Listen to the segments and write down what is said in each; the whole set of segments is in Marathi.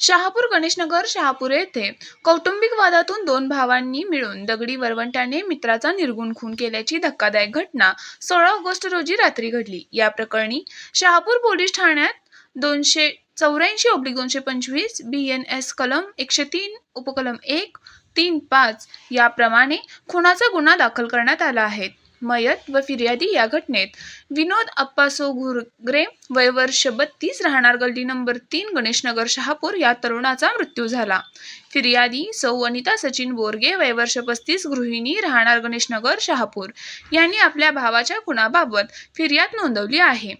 शहापूर गणेशनगर शहापूर येथे कौटुंबिक वादातून दोन भावांनी मिळून दगडी वरवंट्याने मित्राचा निर्गुण खून केल्याची धक्कादायक घटना सोळा ऑगस्ट रोजी रात्री घडली. या प्रकरणी शहापूर पोलीस ठाण्यात दोनशे चौऱ्याऐंशी ओब्लिक दोनशे पंचवीस बी एन एस कलम एकशे तीन उपकलम एक तीन पाच याप्रमाणे खुनाचा गुन्हा दाखल करण्यात आला आहे. मयत व फिर्यादी या घटनेत. विनोद अप्पासो घुरगरे वय वर्ष बत्तीस राहणार गल्ली नंबर तीन गणेशनगर शहापूर या तरुणाचा मृत्यू झाला. फिर्यादी सौ अनिता सचिन बोरगे वय वर्ष पस्तीस गृहिणी राहणार गणेशनगर शहापूर यांनी आपल्या भावाच्या खुनाबाबत फिर्याद नोंदवली आहे.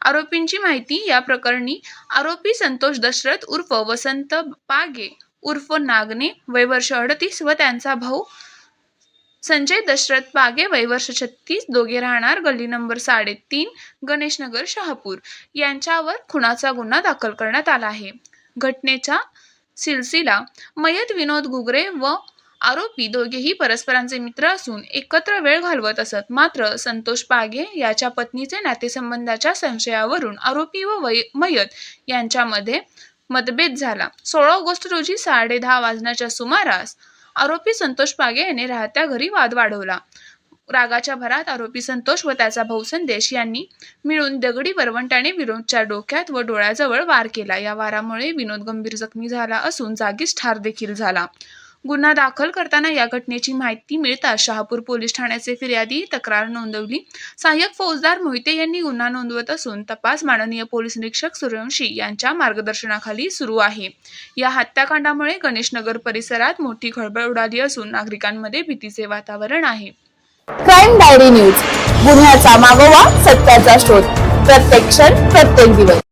आरोपींची माहिती या प्रकरणी आरोपी संतोष दशरथ उर्फ वसंत पागे उर्फ नागने वय वर्ष अडतीस व त्यांचा भाऊ संजय दशरथ पागे वय वर्ष छत्तीस दोघे राहणार गल्ली नंबर साडेतीन गणेशनगर शहापूर. यांच्यावर खुनाचा गुन्हा दाखल करण्यात आला आहे. घटनेचा सिलसिला मयत विनोद गुगरे व आरोपी दोघेही परस्परांचे मित्र असून एकत्र वेळ घालवत असत. मात्र संतोष पागे याच्या पत्नीचे नातेसंबंधाच्या संशयावरून आरोपी व वय मयत यांच्यामध्ये मतभेद झाला. सोळा ऑगस्ट रोजी साडे दहा वाजण्याच्या सुमारास आरोपी संतोष पागे याने राहत्या घरी वाद वाढवला. रागाच्या भरात आरोपी संतोष व त्याचा भाऊ संदेश यांनी मिळून दगडी वरवंटाने विनोदच्या डोक्यात व डोळ्याजवळ वार केला. या वारामुळे विनोद गंभीर जखमी झाला असून जागीच ठार देखील झाला. गुन्हा दाखल करताना या घटनेची माहिती मिळताच शहापूर पोलीस ठाण्याचे फिर्यादी तक्रार नोंदवली. सहाय्यक फौजदार मोहिते यांनी गुन्हा नोंदवत असून तपास माननीय पोलीस निरीक्षक सूर्यवंशी यांच्या मार्गदर्शनाखाली सुरू आहे. या हत्याकांडामुळे गणेशनगर परिसरात मोठी खळबळ उडाली असून नागरिकांमध्ये भीतीचे वातावरण आहे. Crime diary news. गुन्ह्याचा मागोवा सत्याचा शोध. प्रत्येक क्षण प्रत्येक दिवस.